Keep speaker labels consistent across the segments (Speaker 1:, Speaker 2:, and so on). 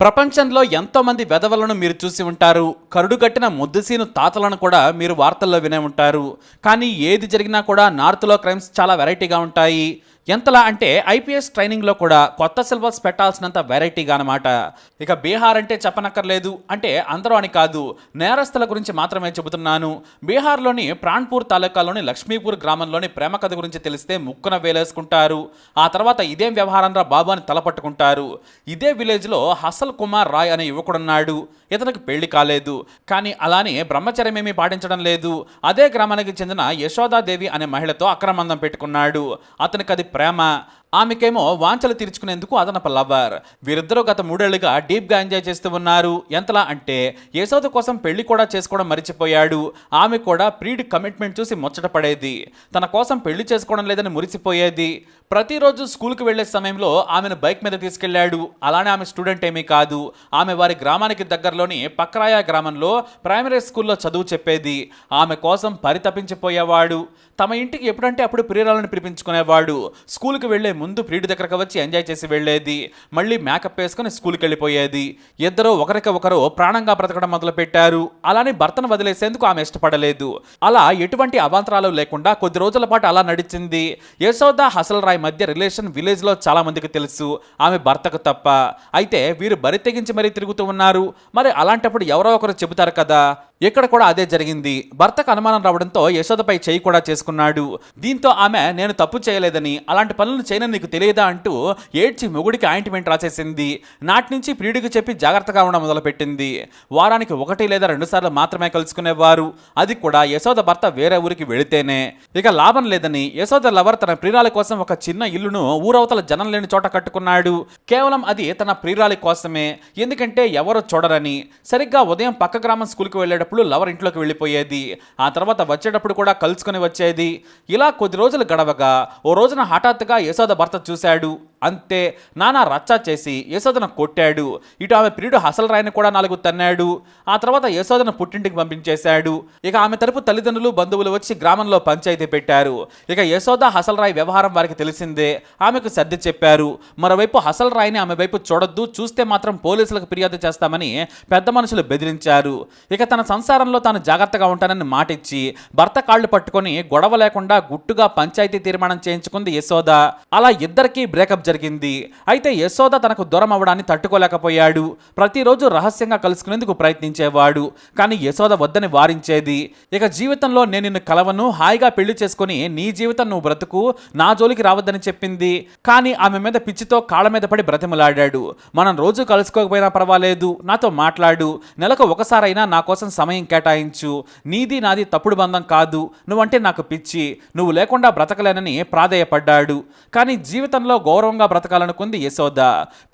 Speaker 1: ప్రపంచంలో ఎంతోమంది వెధవలను మీరు చూసి ఉంటారు కరుడు కట్టిన ముద్దుసీను తాతలను కూడా మీరు వార్తల్లో వినే ఉంటారు. కానీ ఏది జరిగినా కూడా నార్త్లో క్రైమ్స్ చాలా వెరైటీగా ఉంటాయి. ఎంతలా అంటే ఐపీఎస్ ట్రైనింగ్లో కూడా కొత్త సిలబస్ పెట్టాల్సినంత వెరైటీగా అనమాట ఇక బీహార్ అంటే చెప్పనక్కర్లేదు. అంటే అందరూ అని కాదు. నేరస్తుల గురించి మాత్రమే చెబుతున్నాను. బీహార్లోని ప్రాణ్పూర్ తాలూకాలోని లక్ష్మీపూర్ గ్రామంలోని ప్రేమ కథ గురించి తెలిస్తే ముక్కున వేలేసుకుంటారు. ఆ తర్వాత ఇదేం వ్యవహారం రా బాబు అని తలపట్టుకుంటారు. ఇదే విలేజ్లో హసల్ కుమార్ రాయ్ అనే యువకుడున్నాడు. ఇతనికి పెళ్ళి కాలేదు. కానీ అలానే బ్రహ్మచర్యమేమీ పాటించడం లేదు. అదే గ్రామానికి చెందిన యశోదాదేవి అనే మహిళతో అక్రమందం పెట్టుకున్నాడు. అతనికి అది ప్రేమ ఆమెకేమో వాంఛలు తీర్చుకునేందుకు అదనపు లవర్ వీరిద్దరూ గత మూడేళ్ళుగా డీప్గా ఎంజాయ్ చేస్తూ ఉన్నారు. ఎంతలా అంటే యశోద కోసం పెళ్ళి కూడా చేసుకోవడం మరిచిపోయాడు. ఆమె కూడా ప్రీడ్ కమిట్మెంట్ చూసి ముచ్చట పడేది. తన కోసం పెళ్ళి చేసుకోవడం లేదని మురిసిపోయేది. ప్రతిరోజు స్కూల్కి వెళ్ళే సమయంలో ఆమెను బైక్ మీద తీసుకెళ్ళాడు. అలానే ఆమె స్టూడెంట్ ఏమీ కాదు. ఆమె వారి గ్రామానికి దగ్గరలోని పక్రాయ గ్రామంలో ప్రైమరీ స్కూల్లో చదువు చెప్పేది. ఆమె కోసం పరితపించిపోయేవాడు. తమ ఇంటికి ఎప్పుడంటే అప్పుడు ప్రియురాలను పిలిపించుకునేవాడు. స్కూల్కి వెళ్ళే ముందు ముందు ప్రియుడి దగ్గరకు వచ్చి ఎంజాయ్ చేసి వెళ్ళేది మళ్ళీ మేకప్ వేసుకుని స్కూల్కి వెళ్ళిపోయేది. ఇద్దరు ఒకరికి ఒకరు ప్రాణంగా బ్రతకడం మొదలుపెట్టారు. అలానే భర్తను వదిలేసేందుకు ఆమె ఇష్టపడలేదు. అలా ఎటువంటి అవాంతరాలు లేకుండా కొద్ది రోజుల పాటు అలా నడిచింది. యశోద హసల్ రాయ్ మధ్య రిలేషన్ విలేజ్లో చాలామందికి తెలుసు. ఆమె భర్తకు తప్ప. అయితే వీరు బరి తెగించి మరీ తిరుగుతూ ఉన్నారు. మరి అలాంటప్పుడు ఎవరో ఒకరు చెబుతారు కదా. ఇక్కడ కూడా అదే జరిగింది. భర్తకు అనుమానం రావడంతో యశోదపై చేయి కూడా చేసుకున్నాడు. దీంతో ఆమె నేను తప్పు చేయలేదని అలాంటి పనులు చేయనని నీకు తెలియదా? అంటూ ఏడ్చి మొగుడికి ఆయింట్మెంట్ రాసేసింది. నాటి నుంచి ప్రియుడికి చెప్పి జాగ్రత్తగా ఉండడం మొదలుపెట్టింది. వారానికి ఒకటి లేదా రెండు సార్లు మాత్రమే కలుసుకునేవారు. అది కూడా యశోద భర్త వేరే ఊరికి వెళితేనే. ఇక లాభం లేదని యశోద లవర్ తన ప్రియురాలి కోసం ఒక చిన్న ఇల్లును ఊరవతల జనం లేని చోట కట్టుకున్నాడు. కేవలం అది తన ప్రియురాలి కోసమే. ఎందుకంటే ఎవరో చూడరని. సరిగ్గా ఉదయం పక్క గ్రామం స్కూల్కి వెళ్ళేటప్పుడు లవర్ ఇంట్లోకి వెళ్ళిపోయేది. ఆ తర్వాత వచ్చేటప్పుడు కూడా కలుసుకొని వచ్చేది. ఇలా కొద్ది రోజులు గడవగా ఓ రోజున హఠాత్తుగా యశోద భర్త చూశాడు. అంతే నానా రచ్చా చేసి యశోదను కొట్టాడు. ఇటు ఆమె ప్రియుడు హసల్ రాయని కూడా నాలుగు తన్నాడు. ఆ తర్వాత యశోదను పుట్టింటికి పంపించేశాడు. ఇక ఆమె తరపు తల్లిదండ్రులు బంధువులు వచ్చి గ్రామంలో పంచాయతీ పెట్టారు. ఇక యశోద హసల్ రాయ్ వ్యవహారం వారికి తెలిసిందే. ఆమెకు సర్ది చెప్పారు. మరోవైపు హసల్ రాయ్ని ఆమె వైపు చూడొద్దు చూస్తే మాత్రం పోలీసులకు ఫిర్యాదు చేస్తామని పెద్ద మనుషులు బెదిరించారు. ఇక తన సంసారంలో తాను జాగ్రత్తగా ఉంటానని మాటిచ్చి భర్త కాళ్ళు పట్టుకొని గొడవ లేకుండా గుట్టుగా పంచాయతీ తీర్మానం చేయించుకుంది యశోద. అలా ఇద్దరికీ బ్రేకప్ జరిగింది. అయితే యశోద తనకు దూరం అవ్వడాన్ని తట్టుకోలేకపోయాడు. ప్రతిరోజు రహస్యంగా కలుసుకునేందుకు ప్రయత్నించేవాడు. కానీ యశోద వద్దని వారించేది. ఇక జీవితంలో నేను నిన్ను కలవను హాయిగా పెళ్ళి చేసుకుని నీ జీవితం నువ్వు బ్రతుకు నా జోలికి రావద్దని చెప్పింది. కానీ ఆమె మీద పిచ్చితో కాళ్ళ మీద పడి బ్రతిమలాడాడు. మనం రోజు కలుసుకోకపోయినా పర్వాలేదు. నాతో మాట్లాడు. నెలకు ఒకసారైనా నా కోసం సమయం కేటాయించు. నీది నాది తప్పుడు బంధం కాదు. నువ్వంటే నాకు పిచ్చి. నువ్వు లేకుండా బ్రతకలేనని ప్రాధేయపడ్డాడు. కానీ జీవితంలో గౌరవంగా బ్రతకాలనుకుంది యశోద.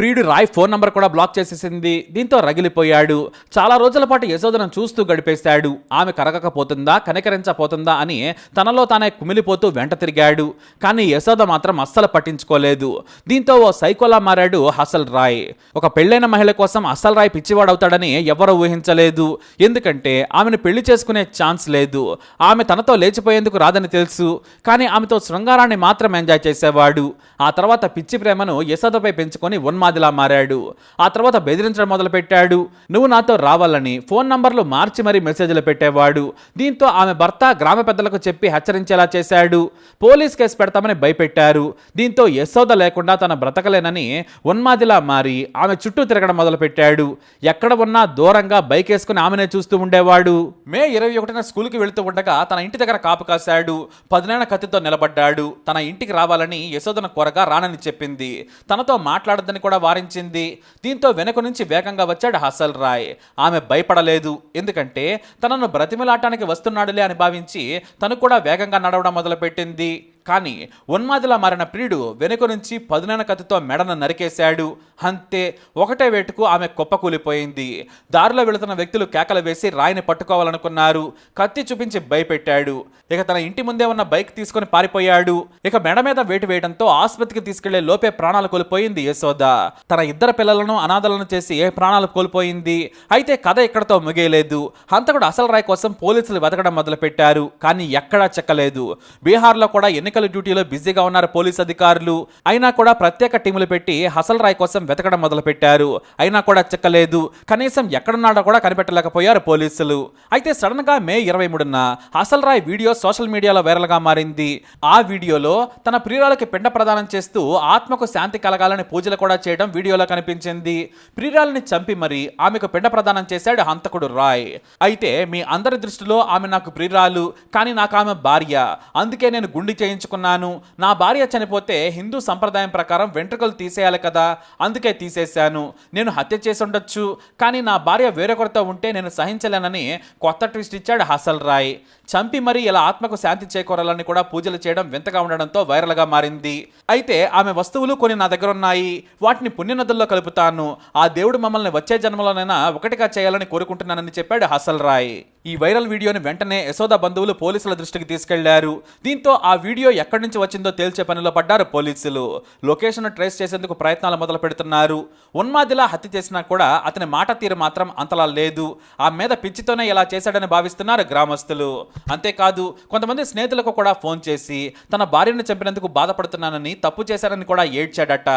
Speaker 1: ప్రియుడు రాయ్ ఫోన్ నంబర్ కూడా బ్లాక్ చేసేసింది. దీంతో రగిలిపోయాడు. చాలా రోజుల పాటు యశోదను చూస్తూ గడిపేశాడు. ఆమె కరగకపోతుందా కనికరించపోతుందా అని తనలో తానే కుమిలిపోతూ వెంట తిరిగాడు. కానీ యశోద మాత్రం అస్సలు పట్టించుకోలేదు. దీంతో ఓ సైకోలా మారాడు హసల్ రాయ్. ఒక పెళ్ళైన మహిళ కోసం అసల్ రాయ్ పిచ్చివాడవుతాడని ఎవరూ ఊహించలేదు. ఎందుకంటే ఆమెను పెళ్ళి చేసుకునే ఛాన్స్ లేదు. ఆమె తనతో లేచిపోయేందుకు రాదని తెలుసు. కానీ ఆమెతో శృంగారాన్ని మాత్రం ఎంజాయ్ చేసేవాడు. ఆ తర్వాత పిచ్చి ప్రేమను యశోదపై పెంచుకొని ఉన్మాదిలా మారాడు. ఆ తర్వాత బెదిరించడం మొదలుపెట్టాడు. నువ్వు నాతో రావాలని ఫోన్ నంబర్లు మార్చి మరీ మెసేజ్లు పెట్టేవాడు. దీంతో ఆమె భర్త గ్రామ పెద్దలకు చెప్పి హెచ్చరించేలా చేశాడు. పోలీస్ కేసు పెడతామని భయపెట్టారు. దీంతో యశోద లేకుండా తన బ్రతకలేనని ఉన్మాదిలా మారి ఆమె చుట్టూ తిరగడం మొదలుపెట్టాడు. ఎక్కడ ఉన్నా దూరంగా బైక్ వేసుకుని ఆమెనే చూస్తూ ఉండేవాడు. మే ఇరవై ఒకటిన స్కూల్కి వెళుతూ ఉండగా తన ఇంటి దగ్గర కాపు కాశాడు. పదునైన కత్తితో నిలబడ్డాడు. తన ఇంటికి రావాలని యశోదన కొరగా రానని చెప్పింది. తనతో మాట్లాడద్దని కూడా వారించింది. దీంతో వెనుక నుంచి వేగంగా వచ్చాడు హసల్ రాయ్. ఆమె భయపడలేదు. ఎందుకంటే తనను బ్రతిమిలాటానికి వస్తున్నాడులే అని భావించి తను కూడా వేగంగా నడవడం మొదలుపెట్టింది. కానీ ఉన్మాదిలా మారిన ప్రియుడు వెనుక నుంచి పదునైన కత్తితో మెడను నరికేశాడు. అంతే ఒకటే వేటుకు ఆమె కుప్పకూలిపోయింది దారిలో వెళుతున్న వ్యక్తులు కేకలు వేసి రాయిని పట్టుకోవాలనుకున్నారు. కత్తి చూపించి భయపెట్టాడు. ఇక తన ఇంటి ముందే ఉన్న బైక్ తీసుకొని పారిపోయాడు. ఇక మెడ మీద వేటు వేయడంతో ఆసుపత్రికి తీసుకెళ్ళే లోపే ప్రాణాలు కోల్పోయింది యశోద. తన ఇద్దరు పిల్లలను అనాథలను చేసి ఏ ప్రాణాలు కోల్పోయింది? అయితే కథ ఇక్కడతో ముగియలేదు. హంతకుడు అసలు రాయ్ కోసం పోలీసులు వెతకడం మొదలుపెట్టారు. కానీ ఎక్కడా చెక్కలేదు. బీహార్లో కూడా ఎన్ని ఎన్నికల డ్యూటీలో బిజీగా ఉన్నారు పోలీస్ అధికారులు. అయినా కూడా ప్రత్యేక టీములు పెట్టి హసల్ రాయ్ కోసం వెతకడం మొదలుపెట్టారు. అయినా కూడా చిక్కలేదు. కనీసం ఎక్కడున్నాడో కూడా కనిపెట్టలేకపోయారు పోలీసులు. అయితే సడన్గా మే ఇరవై మూడున హసల్ రాయ్ వీడియో సోషల్ మీడియాలో వైరల్గా మారింది. ఆ వీడియోలో తన ప్రియురాలకి పిండ ప్రదానం చేస్తూ ఆత్మకు శాంతి కలగాలని పూజలు కూడా చేయడం వీడియోలో కనిపించింది. ప్రియురాలని చంపి మరి ఆమెకు పిండ ప్రదానం చేశాడు హంతకుడు రాయ్. అయితే మీ అందరి దృష్టిలో ఆమె నాకు ప్రియురాలు కానీ నాకు ఆమె భార్య. అందుకే నేను గుండి చేయించుకున్నాను నా భార్య చనిపోతే హిందూ సంప్రదాయం ప్రకారం వెంట్రుకలు తీసేయాలి కదా అందుకే తీసేశాను. నేను హత్య చేసి ఉండొచ్చు కానీ నా భార్య వేరొకరితో ఉంటే నేను సహించలేనని కొత్త ట్విస్ట్ ఇచ్చాడు హసల్ రాయ్. చంపి మరి ఇలా ఆత్మకు శాంతి చేకూరాలని కూడా పూజలు చేయడం వింతగా ఉండడంతో వైరల్గా మారింది. అయితే ఆమె వస్తువులు కొన్ని నా దగ్గర ఉన్నాయి వాటిని పుణ్యనదుల్లో కలుపుతాను. ఆ దేవుడు మమ్మల్ని వచ్చే జన్మలోనైనా ఒకటిగా చేయాలని కోరుకుంటున్నానని చెప్పాడు హసల్ రాయ్. ఈ వైరల్ వీడియోని వెంటనే యశోద బంధువులు పోలీసుల దృష్టికి తీసుకెళ్ళారు. దీంతో ఆ వీడియో ఎక్కడి నుంచి వచ్చిందో తేల్చే పనిలో పడ్డారు పోలీసులు. లొకేషన్ ట్రేస్ చేసేందుకు ప్రయత్నాలు మొదలు పెడుతున్నారు. ఉన్మాదిలా హత్య చేసినా కూడా అతని మాట తీరు మాత్రం అంతలా లేదు. ఆ మీద పిచ్చితోనే ఇలా చేశాడని భావిస్తున్నారు గ్రామస్తులు. అంతేకాదు కొంతమంది స్నేహితులకు కూడా ఫోన్ చేసి తన భార్యను చంపినందుకు బాధపడుతున్నానని తప్పు చేశారని కూడా ఏడ్చాడట.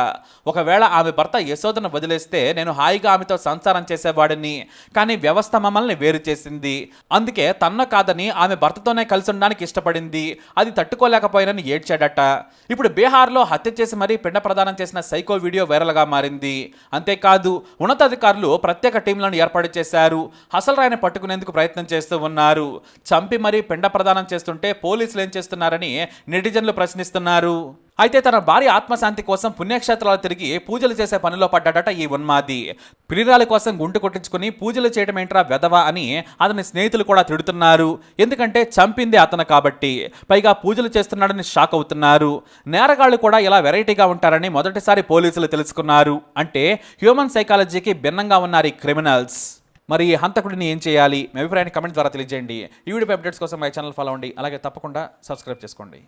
Speaker 1: ఒకవేళ ఆమె భర్త యశోదను వదిలేస్తే నేను హాయిగా ఆమెతో సంసారం చేసేవాడిని. కానీ వ్యవస్థ మమ్మల్ని వేరు చేసింది. అందుకే తన్న కాదని ఆమె భర్తతోనే కలిసి ఉండడానికి ఇష్టపడింది. అది తట్టుకోలేకపోయానని ఏడ్చాడట. ఇప్పుడు బీహార్లో హత్య చేసి మరీ పిండ ప్రదానం చేసిన సైకో వీడియో వైరల్గా మారింది. అంతేకాదు ఉన్నతాధికారులు ప్రత్యేక టీంలను ఏర్పాటు చేశారు. హసల్ రాయని పట్టుకునేందుకు ప్రయత్నం చేస్తూ ఉన్నారు. చంపి మరీ పెండ ప్రదానం చేస్తుంటే పోలీసులు ఏం చేస్తున్నారని నెటిజన్లు ప్రశ్నిస్తున్నారు. అయితే తన భార్య ఆత్మశాంతి కోసం పుణ్యక్షేత్రాలు తిరిగి పూజలు చేసే పనిలో పడ్డాడట ఈ ఉన్మాది. ప్రియురాల కోసం గుంటు కొట్టించుకుని పూజలు చేయడం ఏంట్రా వెధవా అని అతని స్నేహితులు కూడా తిడుతున్నారు. ఎందుకంటే చంపింది అతను కాబట్టి. పైగా పూజలు చేస్తున్నాడని షాక్ అవుతున్నారు. నేరగాళ్ళు కూడా ఇలా వెరైటీగా ఉంటారని మొదటిసారి పోలీసులు తెలుసుకున్నారు. అంటే హ్యూమన్ సైకాలజీకి భిన్నంగా ఉన్నారు ఈ క్రిమినల్స్. మరి ఈ హంతకుడిని ఏం చేయాలి మీ అభిప్రాయాన్ని కమెంట్ ద్వారా తెలియజేయండి. ఈ వీడియో అప్డేట్స్ కోసం మై ఛానల్ ఫాలో అవ్వండి. అలాగే తప్పకుండా సబ్స్క్రైబ్ చేసుకోండి.